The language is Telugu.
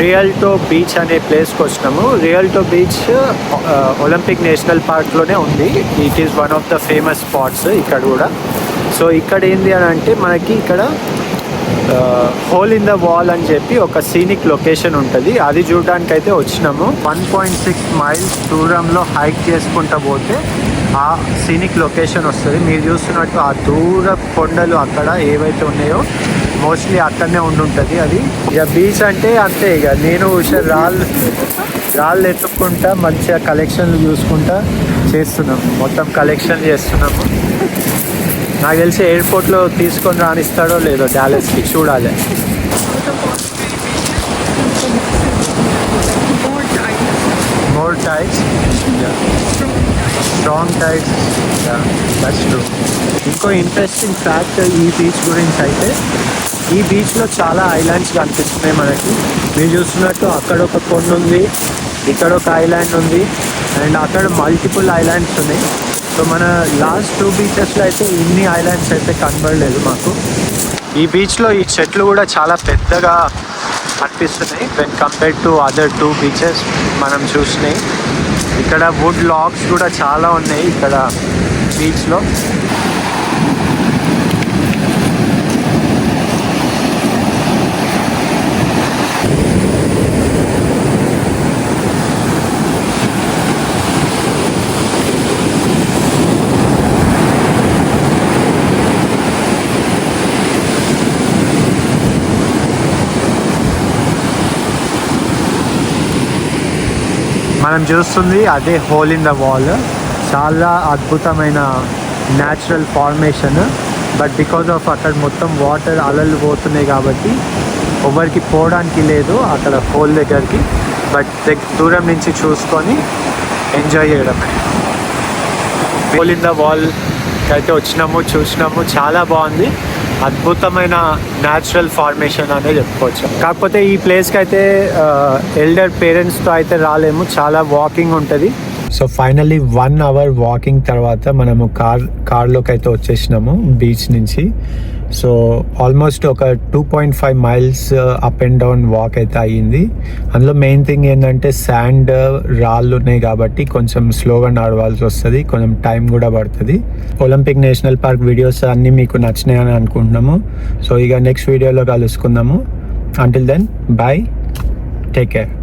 రియల్టో బీచ్ అనే ప్లేస్కి వచ్చినాము. రియల్టో బీచ్ ఒలింపిక్ నేషనల్ పార్క్లోనే ఉంది. It is one of the famous spots ఇక్కడ కూడా. సో ఇక్కడ ఏంది అని అంటే మనకి ఇక్కడ హోల్ ఇన్ ద వాల్ అని చెప్పి ఒక సీనిక్ లొకేషన్ ఉంటుంది. అది చూడడానికి అయితే వచ్చినాము. వన్ పాయింట్ సిక్స్ మైల్స్ దూరంలో హైక్ చేసుకుంటా పోతే ఆ సీనిక్ లొకేషన్ వస్తుంది. మీరు చూస్తున్నట్టు ఆ దూర కొండలు అక్కడ ఏవైతే ఉన్నాయో మోస్ట్లీ అక్కడనే ఉండుంటుంది అది. ఇక బీచ్ అంటే అంతే ఇక. నేను రాళ్ళు రాళ్ళు ఎత్తుక్కుంటా మంచిగా కలెక్షన్లు చూసుకుంటా చేస్తున్నాము మొత్తం కలెక్షన్ చేస్తున్నాము. నాకు తెలిసి ఎయిర్పోర్ట్లో తీసుకొని రానిస్తాడో లేదో డాలస్కి చూడాలి. More tides strong type that's true ఇంకో ఇంట్రెస్టింగ్ ఫ్యాక్ట్ ఈ బీచ్ గురించి అయితే ఈ బీచ్లో చాలా ఐలాండ్స్ కనిపిస్తున్నాయి మనకి. మీరు చూస్తున్నట్టు అక్కడ ఒక కొండ ఉంది ఇక్కడ ఒక ఐలాండ్ ఉంది అండ్ అక్కడ మల్టిపుల్ ఐలాండ్స్ ఉన్నాయి. సో మన లాస్ట్ టూ బీచెస్లో అయితే ఇన్ని ఐలాండ్స్ అయితే కనబడలేదు మాకు. ఈ బీచ్లో ఈ చెట్లు కూడా చాలా పెద్దగా అనిపిస్తున్నాయి. When compared to other two beaches మనం చూసినాయి ఇక్కడ వుడ్ లాక్స్ కూడా చాలా ఉన్నాయి ఇక్కడ బీచ్లో మనం చూస్తుంది అదే హోల్ ఇన్ ద వాల్ చాలా అద్భుతమైన natural formation but because of అక్కడ మొత్తం వాటర్ అలలు పోతున్నాయి కాబట్టి ఎవరికి పోవడానికి లేదు అక్కడ హోల్ దగ్గరికి. బట్ దూరం నుంచి చూసుకొని ఎంజాయ్ చేయడమే హోల్ ఇన్ ద వాల్ అయితే వచ్చినాము చూసినాము. చాలా బాగుంది. అద్భుతమైన న్యాచురల్ ఫార్మేషన్ అనే చెప్పుకోవచ్చు. కాకపోతే ఈ ప్లేస్కి అయితే ఎల్డర్ పేరెంట్స్తో అయితే రాలేము. చాలా వాకింగ్ ఉంటుంది. So finally one hour walking తర్వాత మనము కార్ కార్లోకి అయితే వచ్చేసినాము బీచ్ నుంచి. సో ఆల్మోస్ట్ ఒక two point five miles up and down walk అయితే అయ్యింది. అందులో మెయిన్ థింగ్ ఏంటంటే శాండ్ uh, రాళ్ళు ఉన్నాయి కాబట్టి కొంచెం స్లోగా నడవాల్సి వస్తుంది కొంచెం టైం కూడా పడుతుంది. ఒలింపిక్ నేషనల్ పార్క్ వీడియోస్ అన్నీ మీకు నచ్చినాయని అనుకుంటున్నాము. సో ఇక నెక్స్ట్ వీడియోలో కలుసుకుందాము. Until then bye take care